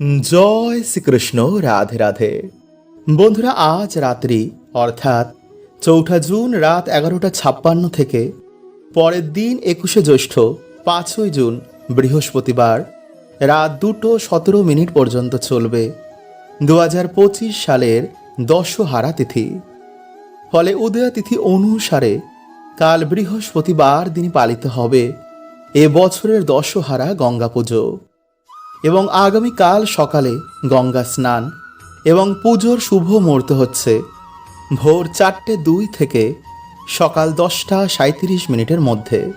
জয় শ্রীকৃষ্ণ, রাধে রাধে। বন্ধুরা, আজ রাত্রি, অর্থাৎ চৌঠা জুন রাত এগারোটা ছাপ্পান্ন থেকে পরের দিন একুশে জ্যৈষ্ঠ, পাঁচই জুন, বৃহস্পতিবার, রাত দুটো সতেরো মিনিট পর্যন্ত চলবে দু হাজার পঁচিশ সালের দশহারা তিথি। ফলে উদয়া তিথি অনুসারে কাল বৃহস্পতিবার দিন পালিত হবে এ বছরের দশহারা গঙ্গা পুজো। এবং আগামীকাল সকালে গঙ্গা স্নান এবং পুজোর শুভ মুহূর্ত হচ্ছে ভোর চারটে দুই থেকে সকাল দশটা সাঁত্রিশ মিনিটের মধ্যে।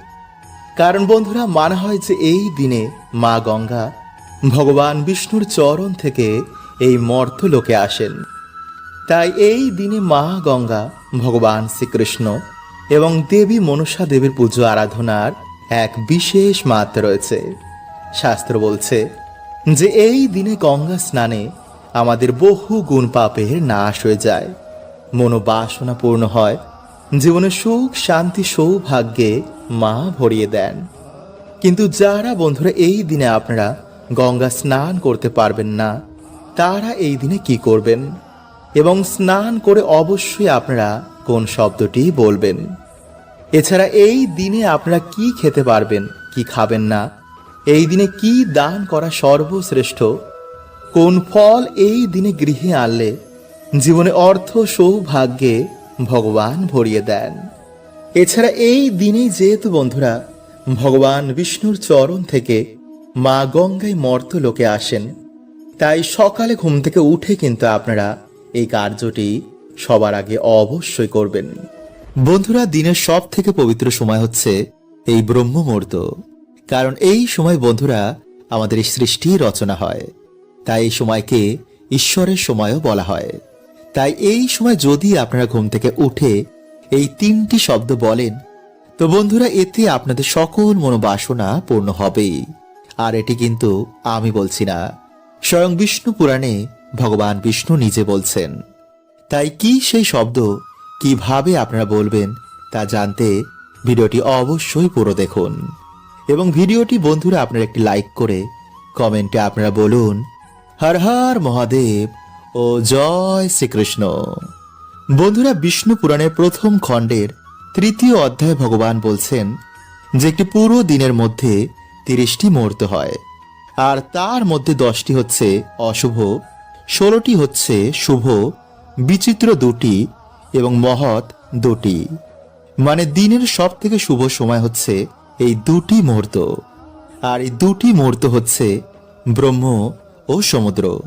কারণ বন্ধুরা, মনে হয় যে এই দিনে মা গঙ্গা ভগবান বিষ্ণুর চরণ থেকে এই মর্ত লোকে আসেন। তাই এই দিনে মা গঙ্গা ভগবান শ্রীকৃষ্ণ এবং দেবী মনসা দেবীর পুজো আরাধনার এক বিশেষ মাত্রা রয়েছে। শাস্ত্র বলছে যে এই দিনে গঙ্গা স্নানে আমাদের বহু গুণ পাপের নাশ হয়ে যায়। মনোবাসনা পূর্ণ হয় জীবনে সুখ, শান্তি, সৌভাগ্যে মা ভরিয়ে দেন। কিন্তু যারা বন্ধুরা এই দিনে আপনারা গঙ্গা স্নান করতে পারবেন না, তারা এই দিনে কি করবেন? এবং স্নান করে অবশ্যই আপনারা কোন শব্দটি বলবেন? এছাড়া এই দিনে আপনারা কি খেতে পারবেন, কি খাবেন না এই দিনে কি দান করা সর্বশ্রেষ্ঠ? কোন ফল এই দিনে গৃহে আনলে? জীবনে অর্থ সৌভাগ্যে ভগবান ভরিয়ে দেন। এছাড়া এই দিনে যেহেতু বন্ধুরা, ভগবান বিষ্ণুর চরণ থেকে মা গঙ্গায় মর্ত লোকে আসেন। তাই সকালে ঘুম থেকে উঠে কিন্তু আপনারা এই কার্যটি সবার আগে অবশ্যই করবেন। বন্ধুরা, দিনের সব থেকে পবিত্র সময় হচ্ছে এই ব্রহ্ম মুহূর্ত কারণ এই সময় বন্ধুরা আমাদের সৃষ্টি রচনা হয়। তাই এই সময়কে ঈশ্বরের সময়ও বলা হয়। তাই এই সময় যদি আপনারা ঘুম থেকে উঠে এই তিনটি শব্দ বলেন, তো বন্ধুরা, এতে আপনাদের সকল মনোবাসনা পূর্ণ হবেই। আর এটি কিন্তু আমি বলছি না, স্বয়ং বিষ্ণু পুরাণে ভগবান বিষ্ণু নিজে বলছেন। তাই কি সেই শব্দ কীভাবে আপনারা বলবেন তা জানতে ভিডিওটি অবশ্যই পুরো দেখুন। এবং ভিডিওটি বন্ধুরা আপনারা একটি লাইক করে কমেন্টে আপনারা বলুন, হর হর মহাদেব ও জয় শ্রীকৃষ্ণ। বন্ধুরা বিষ্ণু পুরাণের প্রথম খণ্ডের তৃতীয় অধ্যায় ভগবান বলছেন যে একটি পুরো দিনের মধ্যে তিরিশটি মুহূর্ত হয়, আর তার মধ্যে দশটি হচ্ছে অশুভ, ষোলোটি হচ্ছে শুভ, বিচিত্র দুটি এবং মহৎ দুটি। মানে দিনের সব থেকে শুভ সময় হচ্ছে এই দুটি মুহূর্ত। আর এই দুটি মুহূর্ত হচ্ছে ব্রহ্ম ও সমুদ্র।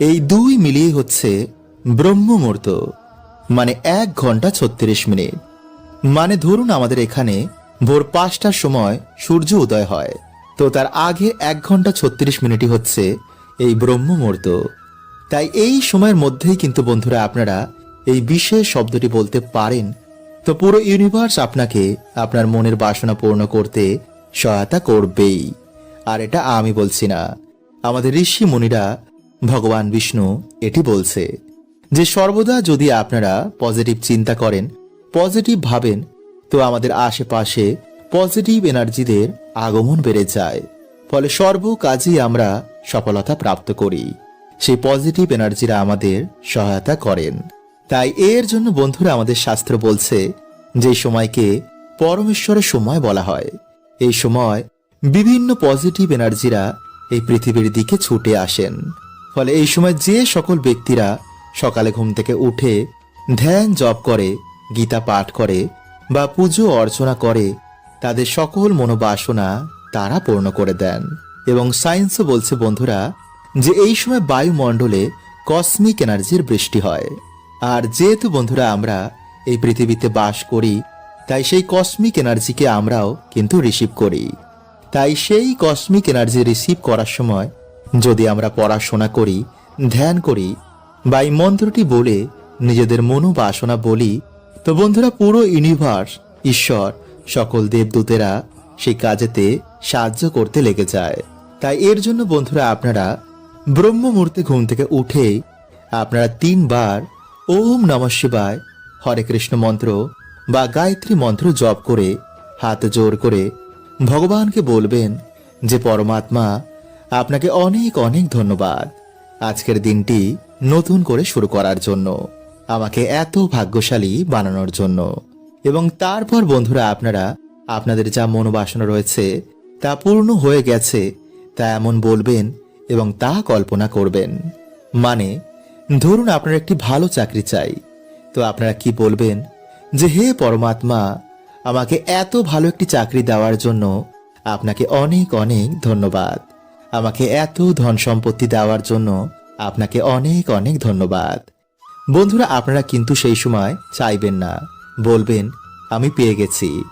এই দুই মিলিয়ে হচ্ছে ব্রহ্ম মুহূর্ত মানে এক ঘণ্টা ছত্রিশ মিনিট। মানে ধরুন আমাদের এখানে ভোর পাঁচটার সময় সূর্য উদয় হয়। তো তার আগে এক ঘণ্টা ছত্রিশ মিনিটই হচ্ছে এই ব্রহ্ম মুহূর্ত। তাই এই সময়ের মধ্যেই কিন্তু বন্ধুরা আপনারা এই বিশেষ শব্দটি বলতে পারেন তো পুরো ইউনিভার্স আপনাকে আপনার মনের বাসনা পূর্ণ করতে সহায়তা করবেই। আর এটা আমি বলছি না। আমাদের ঋষি মুনিরা, ভগবান বিষ্ণু, এটি বলছে যে, সর্বদা যদি আপনারা পজিটিভ চিন্তা করেন পজিটিভ ভাবেন, তো আমাদের আশেপাশে পজিটিভ এনার্জিদের আগমন বেড়ে যায়। ফলে সর্ব কাজেই আমরা সফলতা প্রাপ্ত করি। সেই পজিটিভ এনার্জিরা আমাদের সহায়তা করেন। তাই এর জন্য বন্ধুরা আমাদের শাস্ত্র বলছে, যে সময়কে পরমেশ্বরের সময় বলা হয়। এই সময় বিভিন্ন পজিটিভ এনার্জিরা এই পৃথিবীর দিকে ছুটে আসেন। ফলে এই সময় যে সকল ব্যক্তিরা সকালে ঘুম থেকে উঠে ধ্যান জপ করে, গীতা পাঠ করে বা পুজো অর্চনা করে, তাদের সকল মনোবাসনা তারা পূর্ণ করে দেন। এবং সায়েন্সও বলছে বন্ধুরা, যে এই সময় বায়ুমণ্ডলে কসমিক এনার্জির বৃষ্টি হয়। আর যেহেতু বন্ধুরা আমরা এই পৃথিবীতে বাস করি, তাই সেই কসমিক এনার্জিকে আমরাও কিন্তু রিসিভ করি। তাই সেই কসমিক এনার্জি রিসিভ করার সময় যদি আমরা পড়াশোনা করি, ধ্যান করি বা এই মন্ত্রটি বলে নিজেদের মনোবাসনা বলি, তো বন্ধুরা পুরো ইউনিভার্স ঈশ্বর, সকল দেবদূতেরা সেই কাজেতে সাহায্য করতে লেগে যায়। তাই এর জন্য বন্ধুরা আপনারা ব্রহ্ম মুহূর্তে ঘুম থেকে উঠে আপনারা তিনবার ওম নমঃ শিবায়। হরে কৃষ্ণ মন্ত্র বা গায়ত্রী মন্ত্র জপ করে, হাত জোর করে ভগবানকে বলবেন যে, পরমাত্মা, আপনাকে অনেক অনেক ধন্যবাদ। আজকের দিনটি নতুন করে শুরু করার জন্য, আমাকে এত ভাগ্যশালী বানানোর জন্য। এবং তারপর বন্ধুরা, আপনারা, আপনাদের যা মনোবাসনা রয়েছে, তা পূর্ণ হয়ে গেছে, তা এমন বলবেন এবং তা কল্পনা করবেন। মানে ধরুন আপনার একটি ভালো চাকরি চাই। তো আপনারা কি বলবেন? যে হে পরমাত্মা, আমাকে এত ভালো একটি চাকরি দেওয়ার জন্য আপনাকে অনেক অনেক ধন্যবাদ। আমাকে এত ধন সম্পত্তি দেওয়ার জন্য আপনাকে অনেক অনেক ধন্যবাদ। বন্ধুরা, আপনারা কিন্তু সেই সময় চাইবেন না। বলবেন, আমি পেয়ে গেছি।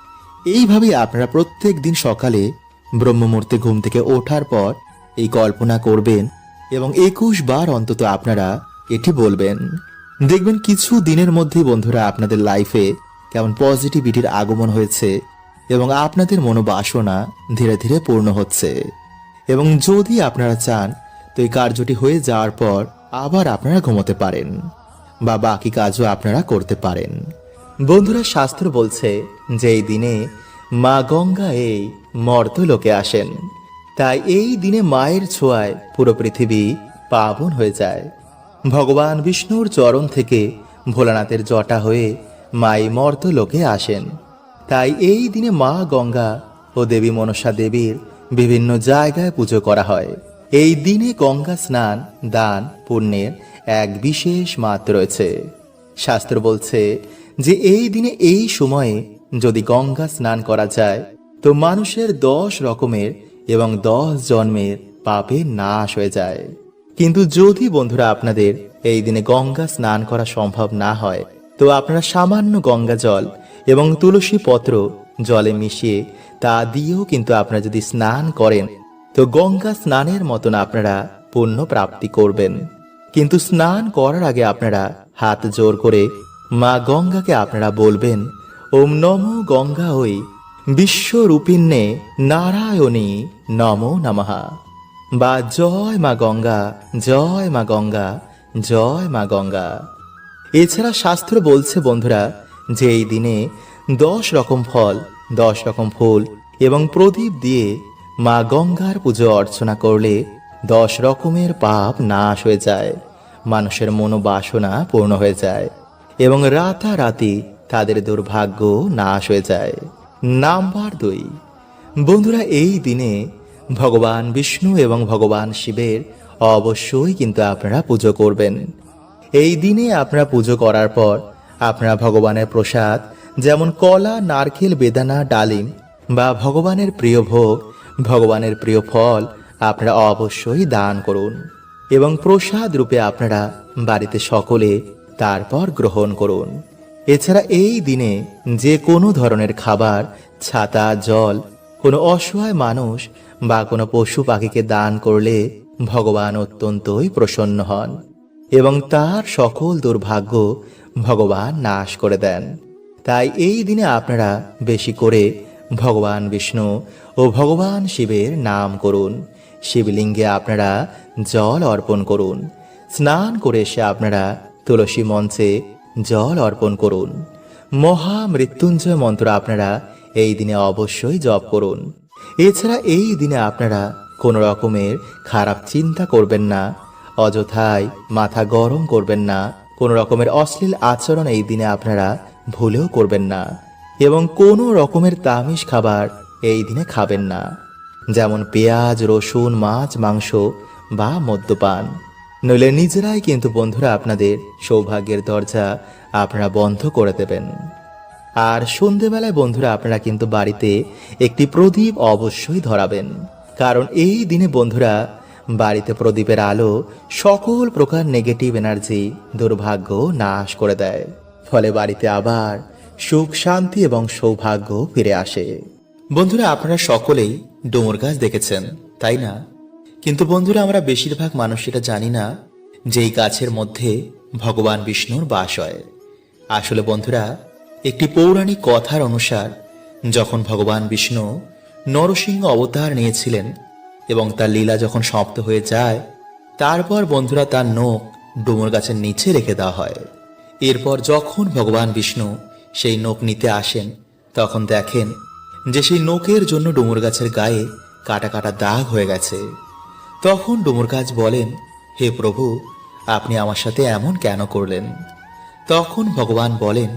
এইভাবে আপনারা প্রত্যেক দিন সকালে ব্রহ্মমূর্তে ঘুম থেকে ওঠার পর এই কল্পনা করবেন এবং একুশ বার অন্তত আপনারা এটি বলবেন, দেখবেন কিছু দিনের মধ্যেই বন্ধুরা আপনাদের লাইফে কেমন পজিটিভিটির আগমন হয়েছে এবং আপনাদের মনোবাসনা ধীরে ধীরে পূর্ণ হচ্ছে। এবং যদি আপনারা চান তো এই কার্যটি হয়ে যাওয়ার পর আবার আপনারা ঘুমোতে পারেন বা বাকি কাজও আপনারা করতে পারেন। বন্ধুরা, শাস্ত্র বলছে যে এই দিনে মা গঙ্গা এই মর্ত লোকে আসেন। তাই এই দিনে মায়ের ছোঁয়ায় পুরো পৃথিবী পাবন হয়ে যায়। ভগবান বিষ্ণুর চরণ থেকে ভোলানাথের জটা হয়ে মাই মর্ত লোকে আসেন। তাই এই দিনে মা গঙ্গা ও দেবী মনসা দেবীর বিভিন্ন জায়গায় পুজো করা হয়। এই দিনে গঙ্গা স্নান, দান, পুণ্যের এক বিশেষ মাত রয়েছে। শাস্ত্র বলছে যে এই দিনে এই সময়ে যদি গঙ্গা স্নান করা যায়, তো মানুষের দশ রকমের এবং দশ জন্মের পাপে নাশ হয়ে যায়। কিন্তু যদি বন্ধুরা আপনাদের এই দিনে গঙ্গা স্নান করা সম্ভব না হয়, তো আপনারা সামান্য গঙ্গা জল এবং তুলসী পত্র জলে মিশিয়ে তা দিয়েও কিন্তু আপনারা যদি স্নান করেন, তো গঙ্গা স্নানের মতন আপনারা পুণ্য প্রাপ্তি করবেন। কিন্তু স্নান করার আগে আপনারা হাত জোর করে মা গঙ্গাকে আপনারা বলবেন, ওম নম গঙ্গা ওই বিশ্বরূপিণ্যে নারায়ণী নমো নমঃ। বা জয় মা গঙ্গা, জয় মা গঙ্গা, জয় মা গঙ্গা। এছাড়া শাস্ত্র বলছে বন্ধুরা যে এই দিনে দশ রকম ফল, দশ রকম ফুল এবং প্রদীপ দিয়ে মা গঙ্গার পুজো অর্চনা করলে দশ রকমের পাপ নাশ হয়ে যায়, মানুষের মনোবাসনা পূর্ণ হয়ে যায় এবং রাতারাতি তাদের দুর্ভাগ্য নাশ হয়ে যায়। নাম্বার দুই। বন্ধুরা, এই দিনে ভগবান বিষ্ণু এবং ভগবান শিবের অবশ্যই কিন্তু আপনারা পুজো করবেন। এই দিনে আপনারা পুজো করার পর আপনারা ভগবানের প্রসাদ, যেমন কলা, নারকেল, বেদানা, ডালিম বা ভগবানের প্রিয় ভোগ, ভগবানের প্রিয় ফল আপনারা অবশ্যই দান করুন এবং প্রসাদ রূপে আপনারা বাড়িতে সকলে তারপর গ্রহণ করুন। এছাড়া এই দিনে যে কোনো ধরনের খাবার, ছাতা, জল কোনো অসহায় মানুষ বা কোনো পশু পাখিকে দান করলে ভগবান অত্যন্তই প্রসন্ন হন এবং তার সকল দুর্ভাগ্য ভগবান নাশ করে দেন। তাই এই দিনে আপনারা বেশি করে ভগবান বিষ্ণু ও ভগবান শিবের নাম করুন। শিবলিঙ্গে আপনারা জল অর্পণ করুন। স্নান করে এসে আপনারা তুলসী মঞ্চে জল অর্পণ করুন। মহা মৃত্যুঞ্জয় মন্ত্র আপনারা এই দিনে অবশ্যই জপ করুন। এছাড়া এই দিনে আপনারা কোনো রকমের খারাপ চিন্তা করবেন না অযথায় মাথা গরম করবেন না, কোনো রকমের অশ্লীল আচরণ এই দিনে আপনারা ভুলেও করবেন না এবং কোনো রকমের তামিষ খাবার এই দিনে খাবেন না। যেমন পেঁয়াজ, রসুন, মাছ, মাংস বা মদ্যপান। নইলে নিজেরাই কিন্তু বন্ধুরা আপনাদের সৌভাগ্যের দরজা আপনারা বন্ধ করে দেবেন। আর সন্ধেবেলায় বন্ধুরা আপনারা কিন্তু বাড়িতে একটি প্রদীপ অবশ্যই ধরাবেন। কারণ এই দিনে বন্ধুরা বাড়িতে প্রদীপের আলো সকল প্রকার নেগেটিভ এনার্জি দুর্ভাগ্য নাশ করে দেয়। ফলে বাড়িতে আবার সুখ, শান্তি এবং সৌভাগ্য ফিরে আসে। বন্ধুরা আপনারা সকলেই ডোমর গাছ দেখেছেন, তাই না? কিন্তু বন্ধুরা আমরা বেশিরভাগ মানুষ এটা জানি না যে এই গাছের মধ্যে ভগবান বিষ্ণুর বাস হয়। আসলে বন্ধুরা একটি পৌরাণিক কথার অনুসার, যখন ভগবান বিষ্ণু নরসিংহ অবতার নিয়েছিলেন এবং তার লীলা যখন সমাপ্ত হয়ে যায়, তারপর বন্ধুরা তার নখ ডুমুর গাছের নিচে রেখে দেওয়া হয়। এরপর যখন ভগবান বিষ্ণু সেই নখ নিতে আসেন, তখন দেখেন যে সেই নখের জন্য ডুমুর গাছের গায়ে কাটা কাটা দাগ হয়ে গেছে। তখন ডুমুর গাছ বলেন, হে প্রভু, আপনি আমার সাথে এমন কেন করলেন? তখন ভগবান বলেন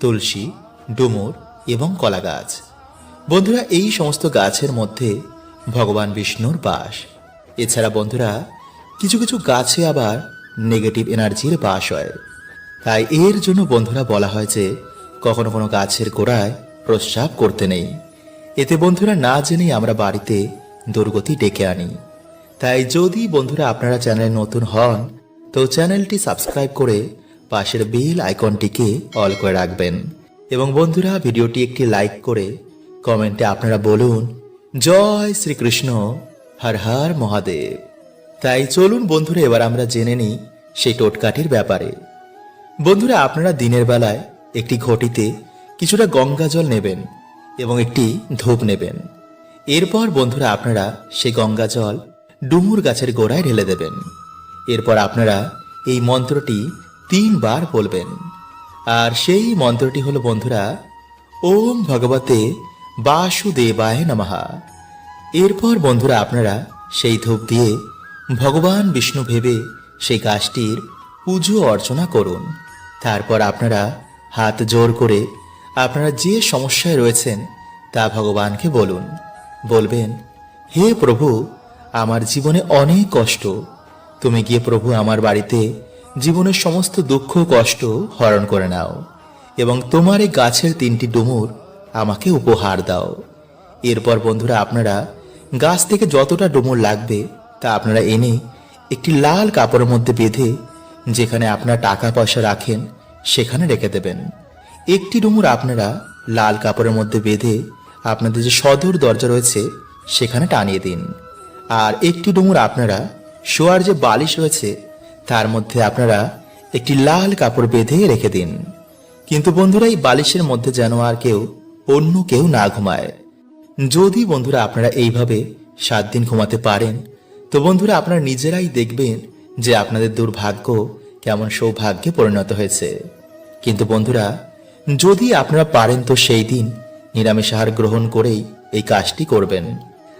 তুলসী, ডুমুর এবং কলা গাছ বন্ধুরা, এই সমস্ত গাছের মধ্যে ভগবান বিষ্ণুর বাস। এছাড়া বন্ধুরা, কিছু কিছু গাছে আবার নেগেটিভ এনার্জির বাস হয়। তাই এর জন্য বন্ধুরা বলা হয় যে, কখনো কোনো গাছের গোড়ায় প্রস্রাব করতে নেই। এতে বন্ধুরা না জেনেই আমরা বাড়িতে দুর্গতি ডেকে আনি। তাই যদি বন্ধুরা আপনারা চ্যানেলে নতুন হন, তো চ্যানেলটি সাবস্ক্রাইব করে পাশের বেল আইকনটিকে অল করে রাখবেন। এবং বন্ধুরা, ভিডিওটি একটি লাইক করে কমেন্টে আপনারা বলুন, জয় শ্রীকৃষ্ণ, হর হর মহাদেব। তাই চলুন বন্ধুরা, এবার আমরা জেনে নিই সেই টোটকাটির ব্যাপারে। বন্ধুরা, আপনারা দিনের বেলায় একটি ঘটিতে কিছুটা গঙ্গা জল নেবেন এবং একটি ধূপ নেবেন। এরপর বন্ধুরা, আপনারা সেই গঙ্গা জল ডুমুর গাছের গোড়ায় ঢেলে দেবেন। এরপর আপনারা এই মন্ত্রটি তিনবার বলবেন। আর সেই মন্ত্রটি হলো, বন্ধুরা, ওম ভগবতে বাসুদেবায় নমঃ। এরপর, বন্ধুরা, আপনারা সেই ধূপ দিয়ে ভগবান বিষ্ণু ভেবে সেই গাছটির পুজো অর্চনা করুন। তারপর আপনারা হাত জোর করে আপনারা যে সমস্যায় রয়েছেন তা ভগবানকে বলুন। বলবেন, হে প্রভু, আমার জীবনে অনেক কষ্ট। তুমি গিয়ে প্রভু আমার বাড়িতে জীবনের সমস্ত দুঃখ কষ্ট হরণ করে নাও, এবং তোমার এই গাছের তিনটি ডুমুর আমাকে উপহার দাও। এরপর বন্ধুরা, আপনারা গাছ থেকে যতটা ডুমুর লাগবে তা আপনারা এনে একটি লাল কাপড়ের মধ্যে বেঁধে যেখানে আপনার টাকা পয়সা রাখেন, সেখানে রেখে দেবেন। একটি ডুমুর আপনারা লাল কাপড়ের মধ্যে বেঁধে আপনাদের যে সদর দরজা রয়েছে, সেখানে টানিয়ে দিন। আর একটি ডুমুর আপনারা শোয়ার যে বালিশ রয়েছে তার মধ্যে আপনারা একটি লাল কাপড় বেঁধে রেখে দিন। কিন্তু বন্ধুরা, এই বালিশের মধ্যে যেন আর কেউ, অন্য কেউ না ঘুমায়। যদি বন্ধুরা আপনারা এইভাবে সাত দিন ঘুমাতে পারেন, তো বন্ধুরা আপনারা নিজেরাই দেখবেন যে আপনাদের দুর্ভাগ্য কেমন সৌভাগ্যে পরিণত হয়েছে। কিন্তু বন্ধুরা, যদি আপনারা পারেন তো সেই দিন নিরামিষ আহার গ্রহণ করেই এই কাজটি করবেন।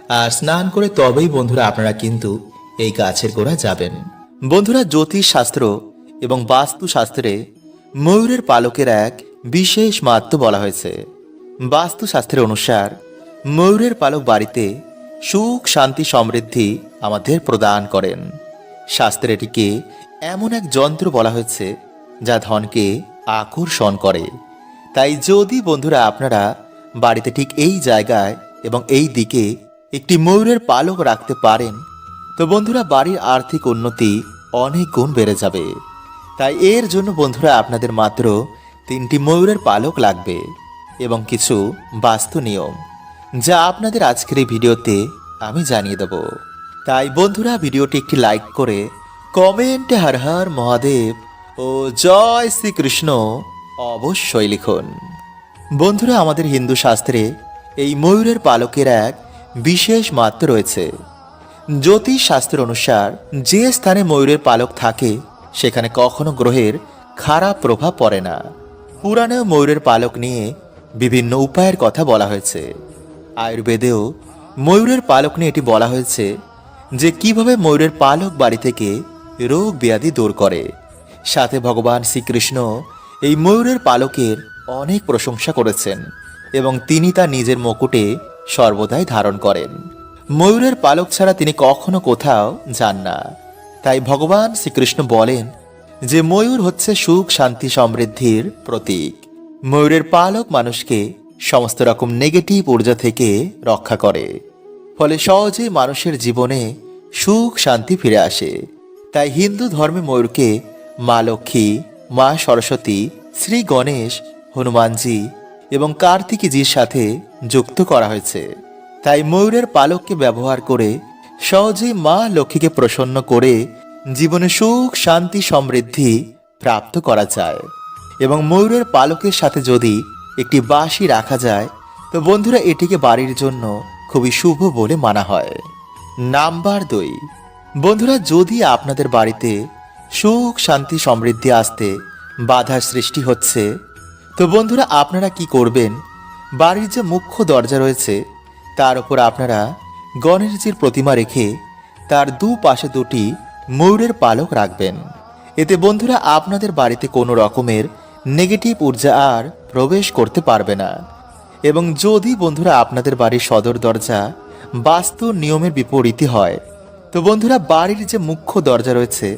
আর স্নান করে তবেই বন্ধুরা আপনারা কিন্তু এই গাছের গোড়া যাবেন। বন্ধুরা জ্যোতিষ শাস্ত্র এবং বাস্তু শাস্ত্রে ময়ূরের পালকের এক বিশেষ মাত্র বলা হয়েছে। বাস্তুশাস্ত্রের অনুসার, ময়ূরের পালক বাড়িতে সুখ, শান্তি, সমৃদ্ধি আমাদের প্রদান করেন। শাস্ত্রে এটিকে এমন এক যন্ত্র বলা হয়েছে যা ধনকে আকর্ষণ করে। তাই যদি বন্ধুরা আপনারা বাড়িতে ঠিক এই জায়গায় এবং এই দিকে একটি ময়ূরের পালক রাখতে পারেন তো বন্ধুরা, বাড়ির আর্থিক উন্নতি অনেক গুণ বেড়ে যাবে। তাই এর জন্য বন্ধুরা, আপনাদের মাত্র তিনটি ময়ূরের পালক লাগবে এবং কিছু বাস্তু নিয়ম, যা আপনাদের আজকের এই ভিডিওতে আমি জানিয়ে দেব। তাই বন্ধুরা, ভিডিওটি একটি লাইক করে কমেন্টে হর হর মহাদেব ও জয় শ্রীকৃষ্ণ অবশ্যই লিখুন। বন্ধুরা, আমাদের হিন্দু শাস্ত্রে এই ময়ূরের পালকের এক বিশেষ মাত্র রয়েছে। জ্যোতিষ শাস্ত্র অনুসার, যে স্থানে ময়ূরের পালক থাকে, সেখানে কখনো গ্রহের খারাপ প্রভাব পড়ে না। পুরাণেও ময়ূরের পালক নিয়ে বিভিন্ন উপায়ের কথা বলা হয়েছে। আয়ুর্বেদেও ময়ূরের পালক নিয়ে এটি বলা হয়েছে যে, কীভাবে ময়ূরের পালক বাড়ি থেকে রোগ ব্যাধি দূর করে। সাথে ভগবান শ্রীকৃষ্ণ এই ময়ূরের পালকের অনেক প্রশংসা করেছেন এবং তিনি তা নিজের মুকুটে সর্বদাই ধারণ করেন। ময়ূরের পালক ছাড়া তিনি কখনো কোথাও যান না। তাই ভগবান শ্রীকৃষ্ণ বলেন যে ময়ূর হচ্ছে সুখ, শান্তি, সমৃদ্ধির প্রতীক। ময়ূরের পালক মানুষকে সমস্ত রকম নেগেটিভ ঊর্জা থেকে রক্ষা করে। ফলে সহজেই মানুষের জীবনে সুখ, শান্তি ফিরে আসে। তাই হিন্দু ধর্মে ময়ূরকে মা লক্ষ্মী, মা সরস্বতী, শ্রী গণেশ, হনুমানজি এবং কার্তিকীজির সাথে যুক্ত করা হয়েছে। তাই ময়ূরের পালককে ব্যবহার করে সহজেই মা লক্ষ্মীকে প্রসন্ন করে জীবনে সুখ, শান্তি, সমৃদ্ধি প্রাপ্ত করা যায়। এবং ময়ূরের পালকের সাথে যদি একটি বাঁশি রাখা যায়, তো বন্ধুরা এটিকে বাড়ির জন্য খুবই শুভ বলে মানা হয়। নাম্বার দুই। বন্ধুরা, যদি আপনাদের বাড়িতে সুখ, শান্তি, সমৃদ্ধি আসতে বাধার সৃষ্টি হচ্ছে, তো বন্ধুরা আপনারা কি করবেন? বাড়ির যে মুখ্য দরজা রয়েছে তার উপর আপনারা গণেশজির প্রতিমা রেখে তার দু পাশে দুটি ময়ূরের পালক রাখবেন। এতে বন্ধুরা আপনাদের বাড়িতে কোনো রকমের নেগেটিভ ঊর্জা আর প্রবেশ করতে পারবে না। এবং যদি বন্ধুরা আপনাদের বাড়ির সদর দরজা বাস্তু নিয়মের বিপরীতই হয়, তো বন্ধুরা বাড়ির যে মুখ্য দরজা রয়েছে,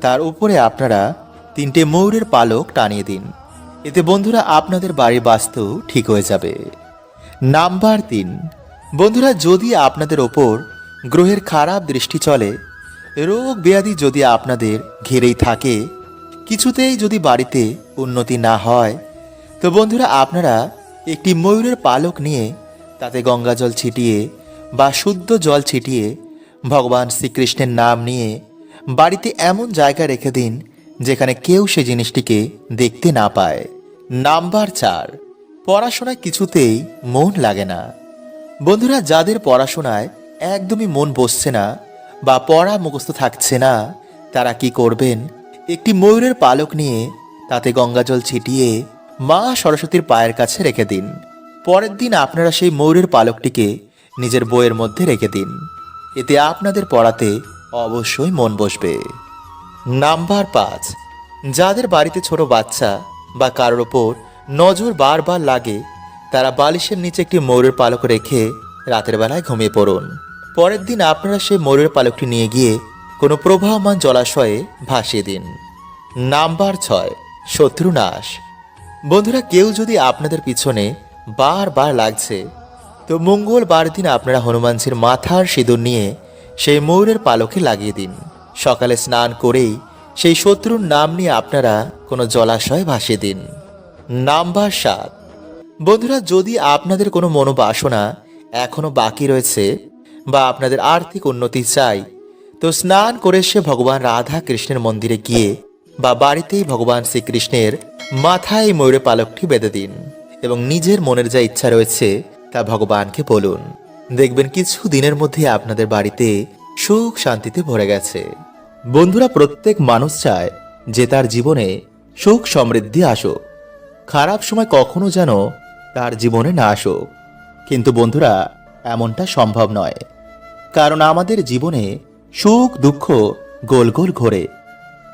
তার উপরে আপনারা তিনটে ময়ূরের পালক টানিয়ে দিন। এতে বন্ধুরা আপনাদের বাড়ির বাস্তু ঠিক হয়ে যাবে। নাম্বার তিন বন্ধুরা, যদি আপনাদের ওপর গ্রহের খারাপ দৃষ্টি চলে, রোগ ব্যাধি যদি আপনাদের ঘিরেই থাকে, কিছুতেই যদি বাড়িতে উন্নতি না হয়, তো বন্ধুরা, আপনারা একটি ময়ূরের পালক নিয়ে তাতে গঙ্গা জল ছিটিয়ে বা শুদ্ধ জল ছিটিয়ে ভগবান শ্রীকৃষ্ণের নাম নিয়ে বাড়িতে এমন জায়গা রেখে দিন যেখানে কেউ সে জিনিসটিকে দেখতে না পায়। নাম্বার চার, পড়াশোনায় কিছুতেই মন লাগে না। বন্ধুরা, যাদের পড়াশোনায় একদমই মন বসছে না বা পড়া মুখস্থ থাকছে না, তারা কি করবেন? একটি ময়ূরের পালক নিয়ে তাতে গঙ্গাজল ছিটিয়ে মা সরস্বতীর পায়ের কাছে রেখে দিন। পরের দিন আপনারা সেই ময়ূরের পালকটিকে নিজের বইয়ের মধ্যে রেখে দিন। এতে আপনাদের পড়াতে অবশ্যই মন বসবে। নাম্বার পাঁচ। যাদের বাড়িতে ছোট বাচ্চা বা কারোর ওপর নজর বারবার লাগে তারা বালিশের নিচে একটি ময়ূরের পালক রেখে রাতের বেলায় ঘুমিয়ে পড়ুন। পরের দিন আপনারা সেই ময়ূরের পালকটি নিয়ে গিয়ে কোনো প্রবাহমান জলাশয়ে ভাসিয়ে দিন। নাম্বার ছয় শত্রুনাশ বন্ধুরা, কেউ যদি আপনাদের পিছনে বারবার লাগছে, তো মঙ্গলবার দিন আপনারা হনুমানজির মাথার সিঁদুর নিয়ে সেই ময়ূরের পালকে লাগিয়ে দিন। সকালে স্নান করেই সেই শত্রুর নাম নিয়ে আপনারা কোনো জলাশয়ে ভাসিয়ে দিন। নাম্বার সাত বন্ধুরা, যদি আপনাদের কোনো মনোবাসনা এখনও বাকি রয়েছে বা আপনাদের আর্থিক উন্নতি চাই, তো স্নান করে সে ভগবান রাধা কৃষ্ণের মন্দিরে গিয়ে বা বাড়িতেই ভগবান শ্রীকৃষ্ণের মাথায় এই ময়ূরের পালকটি বেঁধে দিন এবং নিজের মনের যা ইচ্ছা রয়েছে তা ভগবানকে বলুন। দেখবেন কিছু দিনের মধ্যে আপনাদের বাড়িতে সুখ শান্তিতে ভরে গেছে। বন্ধুরা, প্রত্যেক মানুষ চায় যে তার জীবনে সুখ সমৃদ্ধি আসুক। খারাপ সময় কখনো যেন তার জীবনে না আসুক। কিন্তু বন্ধুরা, এমনটা সম্ভব নয়। কারণ আমাদের জীবনে সুখ, দুঃখ গোল গোল ঘোরে।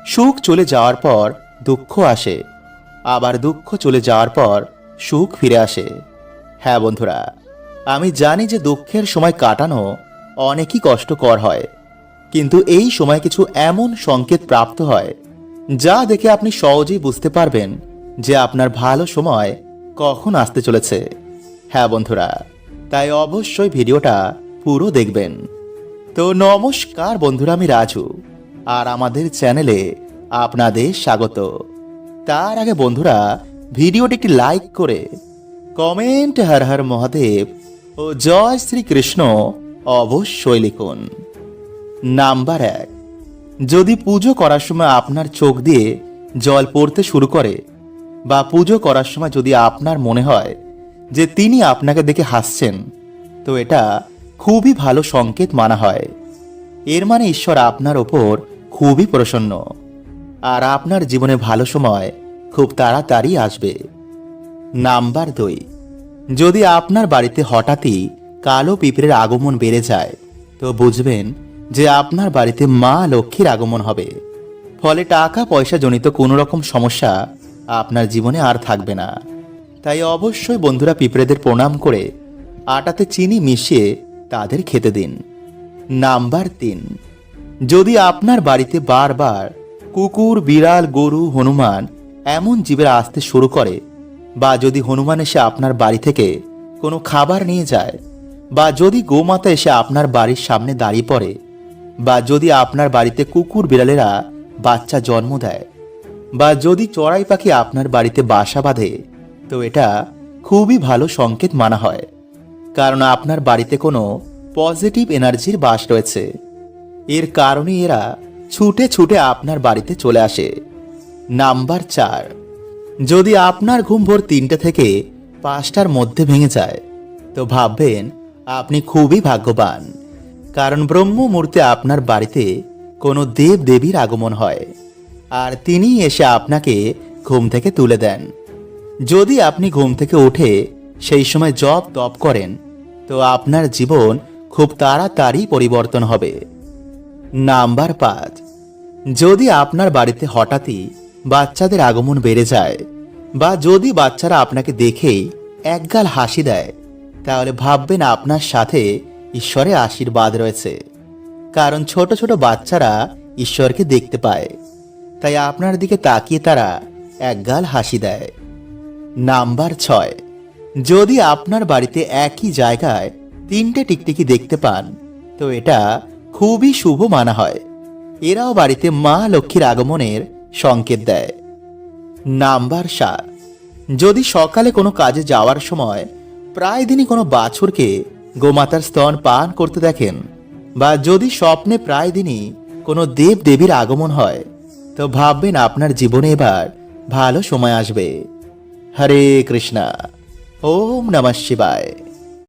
সুখ চলে যাওয়ার পর দুঃখ আসে। আবার দুঃখ চলে যাওয়ার পর সুখ ফিরে আসে। হ্যাঁ বন্ধুরা, আমি জানি যে দুঃখের সময় কাটানো অনেকই কষ্টকর হয়। কিন্তু এই সময় কিছু এমন সংকেত প্রাপ্ত হয়, যা দেখে আপনি সহজেই বুঝতে পারবেন যে আপনার ভালো সময় কখন আসতে চলেছে? হ্যাঁ বন্ধুরা, তাই অবশ্যই ভিডিওটা পুরো দেখবেন। তো নমস্কার বন্ধুরা, আমি রাজু, আর আমাদের চ্যানেলে আপনাদের স্বাগত। তার আগে বন্ধুরা, ভিডিওটি একটি লাইক করে কমেন্ট হর হর মহাদেব ও জয় শ্রীকৃষ্ণ অবশ্যই লিখুন। নাম্বার এক, যদি পুজো করার সময় আপনার চোখ দিয়ে জল পড়তে শুরু করে বা পুজো করার সময় যদি আপনার মনে হয় যে তিনি আপনাকে দেখে হাসছেন, তো এটা খুবই ভালো সংকেত মানা হয়। এর মানে ঈশ্বর আপনার ওপর খুবই প্রসন্ন। আর আপনার জীবনে ভালো সময় খুব তাড়াতাড়ি আসবে। নাম্বার দুই, যদি আপনার বাড়িতে হঠাৎই কালো পিঁপড়ের আগমন বেড়ে যায়, তো বুঝবেন যে আপনার বাড়িতে মা লক্ষ্মীর আগমন হবে। ফলে টাকা পয়সা জনিত কোনো রকম সমস্যা আপনার জীবনে আর থাকবে না। তাই অবশ্যই বন্ধুরা পিঁপড়েদের প্রণাম করে আটাতে চিনি মিশিয়ে তাদের খেতে দিন। নাম্বার তিন, যদি আপনার বাড়িতে বারবার কুকুর, বিড়াল, গরু, হনুমান এমন জীবের আসতে শুরু করে বা যদি হনুমান এসে আপনার বাড়ি থেকে কোনো খাবার নিয়ে যায় বা যদি গোমাতা এসে আপনার বাড়ির সামনে দাঁড়িয়ে পড়ে বা যদি আপনার বাড়িতে কুকুর, বিড়ালেরা বাচ্চা জন্ম দেয় বা যদি চড়াই পাখি আপনার বাড়িতে বাসা বাঁধে, তো এটা খুবই ভালো সংকেত মানা হয়। কারণ আপনার বাড়িতে কোনো পজিটিভ এনার্জির বাস রয়েছে। এর কারণে এরা ছুটে ছুটে আপনার বাড়িতে চলে আসে। নাম্বার চার, যদি আপনার ঘুম ভোর তিনটে থেকে পাঁচটার মধ্যে ভেঙে যায়, তো ভাববেন আপনি খুবই ভাগ্যবান। কারণ ব্রহ্ম মুহূর্তে আপনার বাড়িতে কোনো দেব দেবীর আগমন হয়। আর তিনি এসে আপনাকে ঘুম থেকে তুলে দেন। যদি আপনি ঘুম থেকে উঠে সেই সময় জপ তপ করেন, তো আপনার জীবন খুব তাড়াতাড়ি পরিবর্তন হবে। নাম্বার পাঁচ, যদি আপনার বাড়িতে হঠাৎই বাচ্চাদের আগমন বেড়ে যায় বা যদি বাচ্চারা আপনাকে দেখেই একগাল হাসি দেয়, তাহলে ভাববেন আপনার সাথে ঈশ্বরের আশীর্বাদ রয়েছে। কারণ ছোট ছোট বাচ্চারা ঈশ্বরকে দেখতে পায়। তাই আপনার দিকে তাকিয়ে তারা একগাল হাসি দেয়। নাম্বার ছয়, যদি আপনার বাড়িতে একই জায়গায় তিনটে টিকটিকি দেখতে পান, তো এটা খুবই শুভ মানা হয়। এরাও বাড়িতে মা লক্ষ্মীর আগমনের সংকেত দেয়। নাম্বার সাত, যদি সকালে কোনো কাজে যাওয়ার সময় প্রায় দিনই কোনো বাছুরকে গোমাতার স্তন পান করতে দেখেন, বা যদি স্বপ্নে প্রায় দিনই কোনো দেব দেবীর আগমন হয় তো ভাববেন আপনার জীবনে এবার ভালো সময় আসবে। হরে কৃষ্ণা। ওম নমঃ শিবায়।